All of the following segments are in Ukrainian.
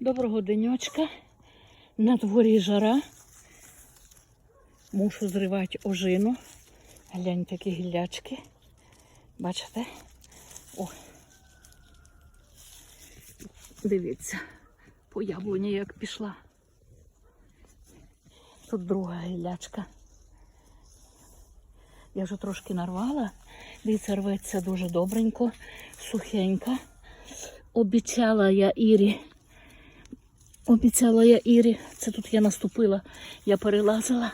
Доброго денечка. На дворі жара. Мушу зривати ожину. Гляньте, які гіллячки. Бачите? О. Дивіться, по яблуні як пішла. Тут друга гіллячка. Я вже трошки нарвала. Дивіться, рветься дуже добренько, сухенька. Обіцяла я Ірі. Обіцяла я Ірі. Це тут я наступила, я перелазила.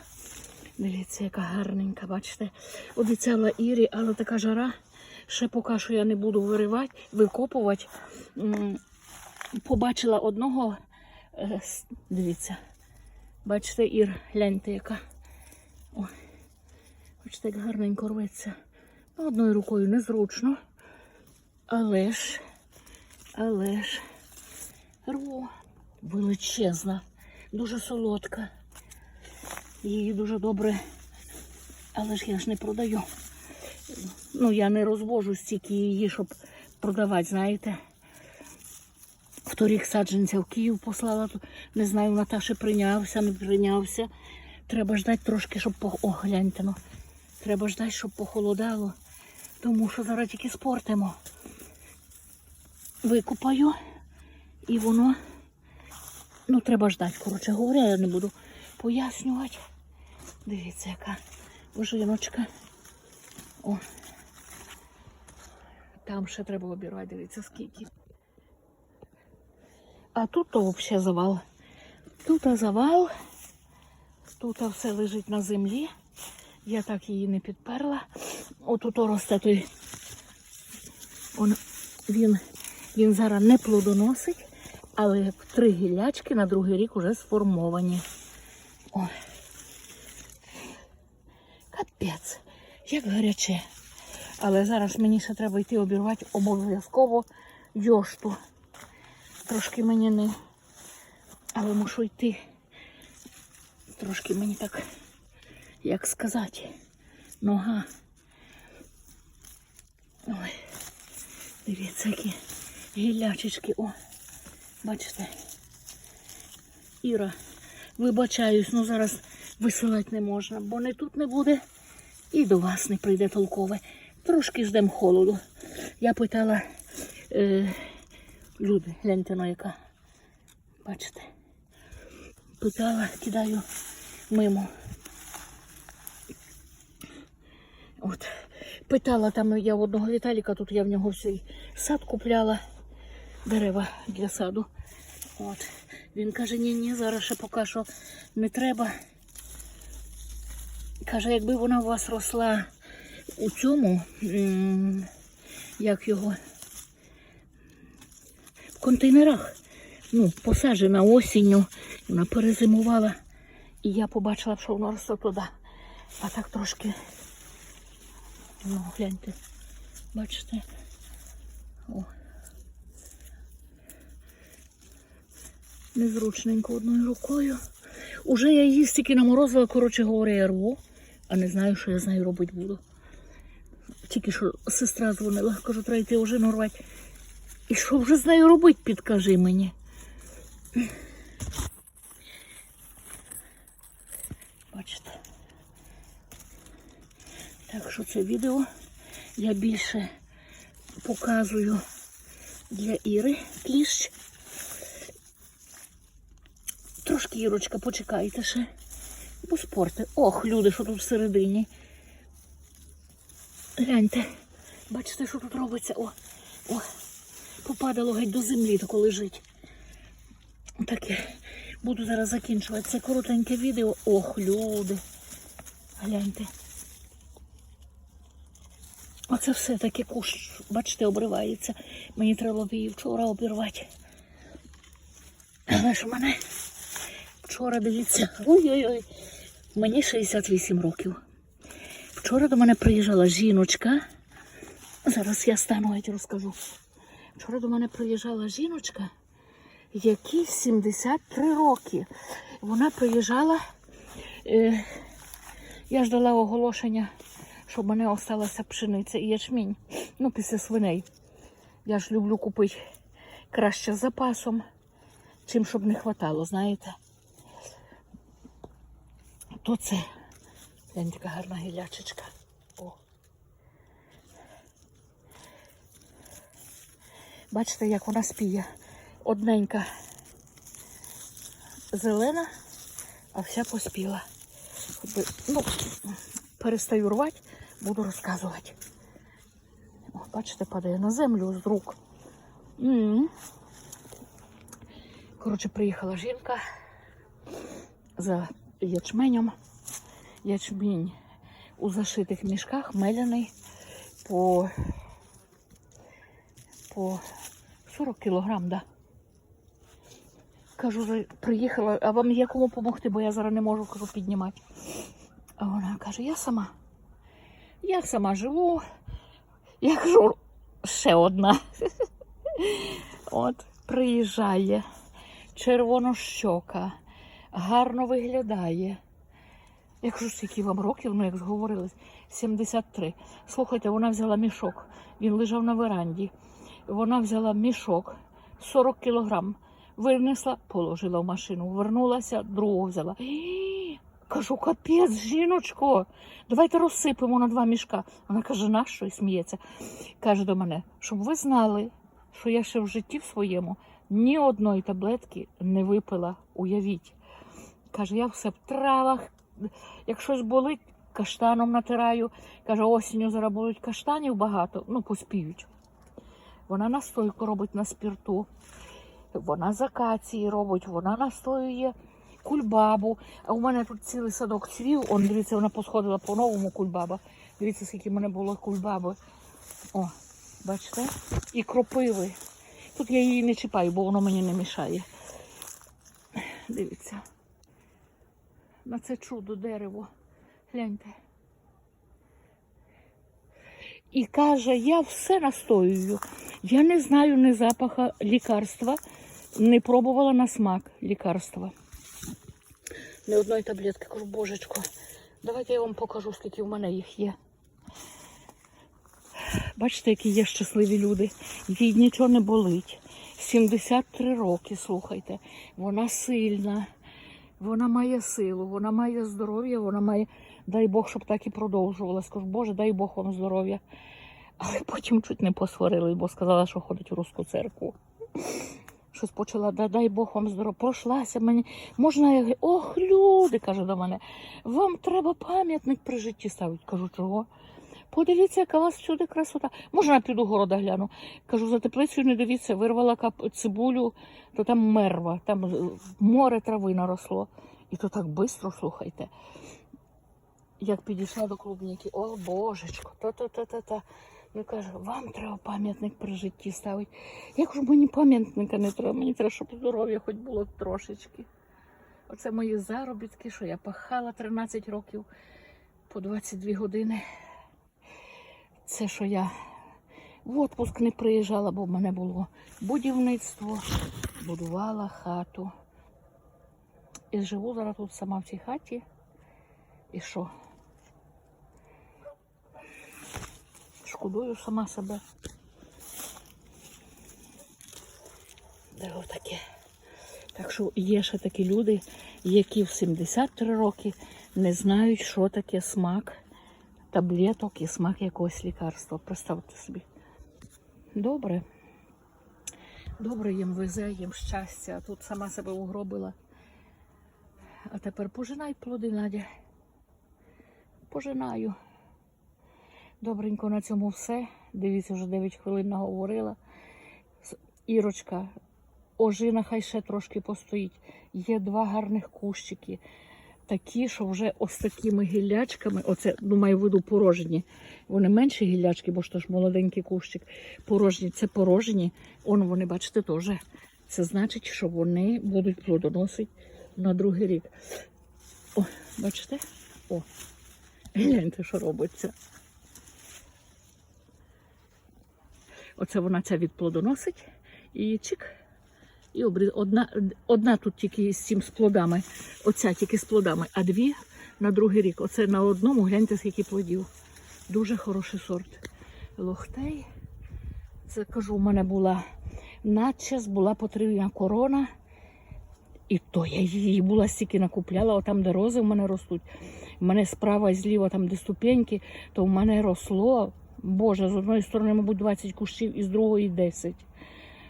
Дивіться, яка гарненька, бачите. Обіцяла Ірі, але така жара. Ще поки що я не буду виривати, викопувати. Побачила одного. е, Дивіться. Бачите, Ір, гляньте, яка. Ой. Бачите, як гарненько рветься. Ну, Одною рукою незручно. Але ж, але ж, рву. Величезна, дуже солодка. Її дуже добре. Але ж я ж не продаю. Ну, я не розвожу стільки її, щоб продавати, знаєте. Вторік саджанця в Київ послала. Не знаю, Наташі прийнявся, не прийнявся. Треба ждати трошки, щоб по... Гляньте, ну. Треба ждати, щоб похолодало. Тому що зараз тільки спортимо. Викупаю і воно. Ну, треба ждати, коротше говоря, я не буду пояснювати. Дивіться, яка ожиночка. О. Там ще треба обірвати, дивіться, скільки. А тут то взагалі завал. Тут завал. Тут все лежить на землі. Я так її не підперла. Отут росте той. Він, він зараз не плодоносить, але три гіллячки на другий рік вже сформовані. Ой. Капець, як гаряче. Але зараз мені ще треба йти обірвати обов'язково йошту. Трошки мені не. Але мушу йти. Трошки мені так, як сказати, нога. Ой, дивіться, які гіллячечки. О, бачите. Іра, вибачаюсь, ну зараз висилати не можна, бо не тут не буде і до вас не прийде толкове. Трошки ждемо холоду. Я питала е, люди, гляньте на яка. Бачите? Питала, кидаю мимо. От. Питала там я одного Віталіка, тут я в нього всій сад купляла, дерева для саду. От. Він каже, ні, ні, зараз ще поки що не треба. Каже, якби вона у вас росла у цьому, як його, в контейнерах, ну, посаджена осінню, вона перезимувала. І я побачила, що воно росте туди. А так трошки, ну, гляньте, бачите. О. Незручненько одною рукою. Уже я її стільки наморозила, коротше говоря, я рву, а не знаю, що я з нею робити буду. Тільки що сестра дзвонила, кажу, треба йти вже нарвати. І що вже з нею робити, підкажи мені. Бачите. Так що це відео я більше показую для Іри кліщ. Трошки, Ірочка, почекайте ще. Бо спорти. Ох, люди, що тут всередині. Гляньте. Бачите, що тут робиться? О, о, попадало геть до землі, тако лежить. Таке. Буду зараз закінчувати це коротеньке відео. Ох, люди. Гляньте. Оце все таке кущ, бачите, обривається. Мені треба її вчора обірвати. Але ж у мене вчора, дивіться, ой-ой-ой, мені 68 років. Вчора до мене приїжджала жіночка. Зараз я стану геть розкажу. Вчора до мене приїжджала жіночка, якій 73 роки. Вона приїжджала, е, я ждала оголошення, щоб в мене осталася пшениця і ячмінь. Ну, після свиней. Я ж люблю купити краще з запасом. чим щоб не хватало, знаєте. То це. Глянь, така гарна гілячечка. О. Бачите, як вона спіє. Одненька зелена, а вся поспіла. Ну, перестаю рвати, буду розказувати. О, бачите, падає на землю з рук. Коротше, приїхала жінка за ячменем. Ячмінь у зашитих мішках меляний по, по 40 кілограм, да. Кажу, приїхала, а вам є кому допомогти, бо я зараз не можу кажу, піднімати. А вона каже, я сама. Я сама живу. Я кажу, ще одна. От, приїжджає, червонощока, гарно виглядає. Я кажу, скільки вам років, ну як зговорились, 73. Слухайте, вона взяла мішок, він лежав на веранді. Вона взяла мішок 40 кілограм, винесла, положила в машину, вернулася, другого взяла. Кажу, капець, жіночко, давайте розсипемо на два мішка. Вона каже, нащо? І сміється. Каже до мене, щоб ви знали, що я ще в житті в своєму ні одної таблетки не випила, уявіть. Каже, я все в травах, як щось болить, каштаном натираю. Каже, осінню зараз каштанів багато, ну поспіють. Вона настойку робить на спірту, вона з акації робить, вона настоює кульбабу. А у мене тут цілий садок цвів. Он, дивіться, вона посходила по-новому кульбаба. Дивіться, скільки в мене було кульбаби. О, бачите? І кропиви. Тут я її не чіпаю, бо воно мені не мішає. Дивіться. На це чудо дерево. Гляньте. І каже, я все настоюю. Я не знаю ні запаха лікарства, не пробувала на смак лікарства. Ні одної таблетки, кажу, божечко, давайте я вам покажу, скільки в мене їх є. Бачите, які є щасливі люди. Їй нічого не болить. 73 роки, слухайте. Вона сильна, вона має силу, вона має здоров'я, вона має, дай Бог, щоб так і продовжувала. Скажу, Боже, дай Бог вам здоров'я. Але потім чуть не посварили, бо сказала, що ходить у Руську церкву. Щось почала, да, дай Бог вам здоров'я. Пройшлася мені. Можна я говорю, ох, люди, каже до мене, вам треба пам'ятник при житті ставити. Кажу, чого? Подивіться, яка у вас всюди красота. Можна я піду города гляну. Кажу, за теплицею не дивіться, вирвала кап... цибулю, то там мерва, там е, море трави наросло. І то так швидко, слухайте. Як підійшла до клубніки, о божечко, то-то-то-то-то. Ну каже, вам треба пам'ятник при житті ставити. Я кажу, мені пам'ятника не треба, мені треба, щоб здоров'я хоч було трошечки. Оце мої заробітки, що я пахала 13 років по 22 години. Це, що я в отпуск не приїжджала, бо в мене було будівництво, будувала хату. І живу зараз тут сама в цій хаті. І що? Шкодую сама себе. Де отаке. Так що є ще такі люди, які в 73 роки не знають, що таке смак таблеток і смак якогось лікарства. Представте собі. Добре. Добре їм везе, їм щастя. Тут сама себе угробила. А тепер пожинай плоди, Надя. Пожинаю. Добренько на цьому все. Дивіться, вже 9 хвилин наговорила. Ірочка, ожина хай ще трошки постоїть. Є два гарних кущики. Такі, що вже ось такими гіллячками, оце, ну, маю в виду порожні. Вони менші гіллячки, бо ж то ж молоденький кущик. Порожні, це порожні. Он вони, бачите, теж. Це значить, що вони будуть плодоносити на другий рік. О, бачите? О, гляньте, що робиться. Оце вона ця відплодоносить і чик. І обріз... одна, одна тут тільки з цим з плодами, оця тільки з плодами, а дві на другий рік. Оце на одному, гляньте, скільки плодів. Дуже хороший сорт. Лохтей. Це кажу, у мене була надчас, була потрібна корона. І то я її була стільки накупляла, отам, де рози в мене ростуть. В мене справа і зліва, там, де ступеньки, то в мене росло. Боже, з одної сторони, мабуть, 20 кущів, і з другої 10.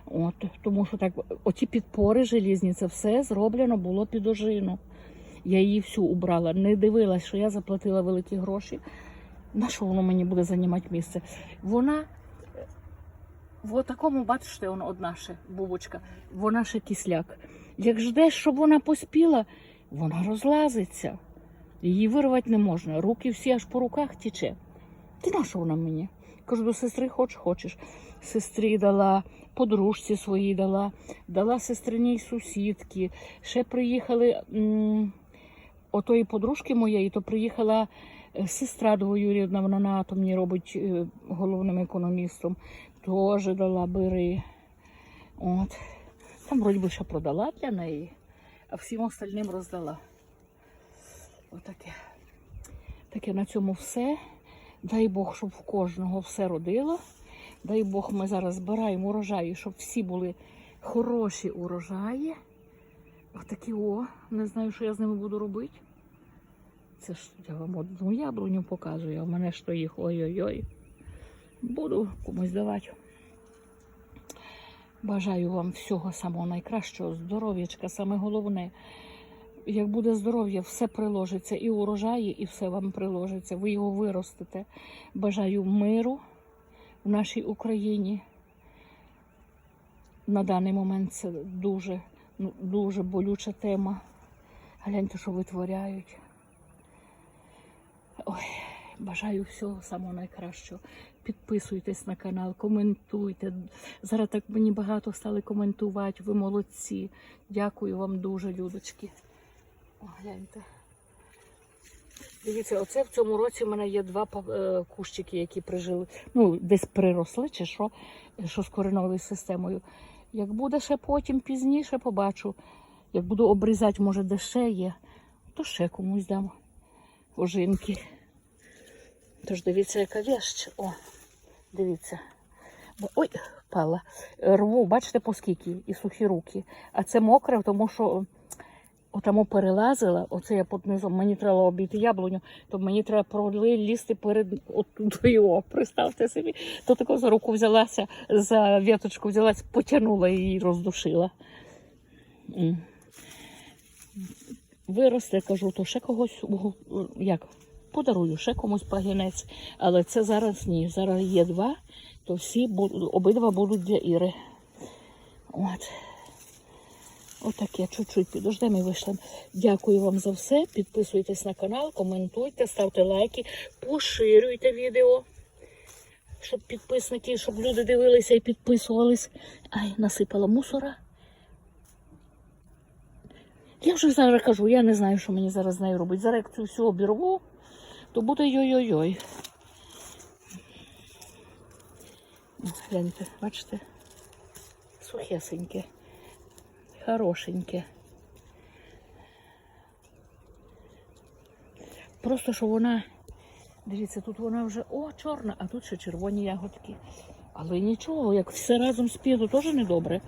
От, тому що так, оті підпори желізні, це все зроблено було під ожину. Я її всю убрала, не дивилась, що я заплатила великі гроші. На що воно мені буде займати місце? Вона е, в такому, бачите, воно одна ще бубочка, вона ще кисляк. Як ждеш, щоб вона поспіла, вона розлазиться. Її вирвати не можна. Руки всі аж по руках тіче. Ти на що вона мені? Кажу, до сестри хоч хочеш. Сестрі дала, подружці своїй дала, дала сестриній сусідки. Ще приїхали отої подружки моєї, то приїхала е, сестра двоюрідна, вона на атомній робить е, головним економістом. Теж дала бери. От. Там вроді би ще продала для неї, а всім остальним роздала. Отаке. Таке на цьому все. Дай Бог, щоб в кожного все родило. Дай Бог, ми зараз збираємо урожаї, щоб всі були хороші урожаї. Отакі о, не знаю, що я з ними буду робити. Це ж я вам одну яблуню показую, а в мене ж то їх ой-ой-ой. Буду комусь давати. Бажаю вам всього самого найкращого, здоров'ячка, саме головне. Як буде здоров'я, все приложиться, і урожаї, і все вам приложиться. Ви його виростете. Бажаю миру в нашій Україні. На даний момент це дуже, ну, дуже болюча тема. Гляньте, що витворяють. Ой, бажаю всього самого найкращого. Підписуйтесь на канал, коментуйте. Зараз так мені багато стали коментувати. Ви молодці. Дякую вам дуже, людочки. О, гляньте. Дивіться, оце в цьому році в мене є два е, кущики, які прижили. Ну, десь приросли чи що, що з кореневою системою. Як буде ще потім пізніше, побачу. Як буду обрізати, може, де ще є, то ще комусь дам ожинки. Тож дивіться, яка вещь. О, дивіться. Ой, впала. Рву, бачите, по скільки, і сухі руки. А це мокре, тому що отамо перелазила, оце я під низом, мені треба обійти яблуню, то мені треба пролізти перед оттудою. О, представте собі. То тако за руку взялася, за віточку взялася, потягнула її і роздушила. Виросте, кажу, то ще когось як подарую, ще комусь пагінець. Але це зараз ні. Зараз є два, то всі обидва будуть для Іри. От. Отаке, чуть-чуть підождемо і вийшлемо. Дякую вам за все. Підписуйтесь на канал, коментуйте, ставте лайки, поширюйте відео, щоб підписники, щоб люди дивилися і підписувались. Ай, насипала мусора. Я вже зараз кажу, я не знаю, що мені зараз з нею робити. Зараз як цю всю обірву, то буде йой-йой-йой. Гляньте, бачите? Сухесеньке. Хорошеньке. Просто що вона, дивіться, тут вона вже о, чорна, а тут ще червоні ягодки. Але нічого, як все разом спіду, теж недобре.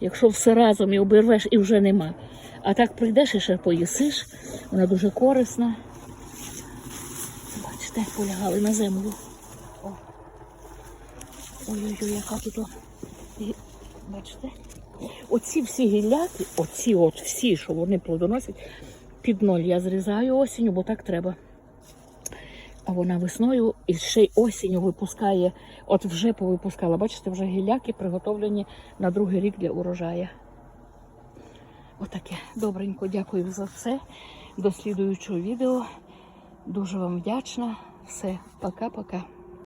Якщо все разом і обірвеш, і вже нема. А так прийдеш і ще поїсиш, вона дуже корисна. Бачите, полягали на землю. Ой-ой-ой, яка тут. Бачите? Оці всі гілляки, оці от всі, що вони плодоносять, під ноль я зрізаю осінню, бо так треба. А вона весною і ще й осінню випускає, от вже повипускала, бачите, вже гілляки приготовлені на другий рік для урожаю. Отаке. Добренько, дякую за все. До слідуючого відео. Дуже вам вдячна. Все, пока-пока.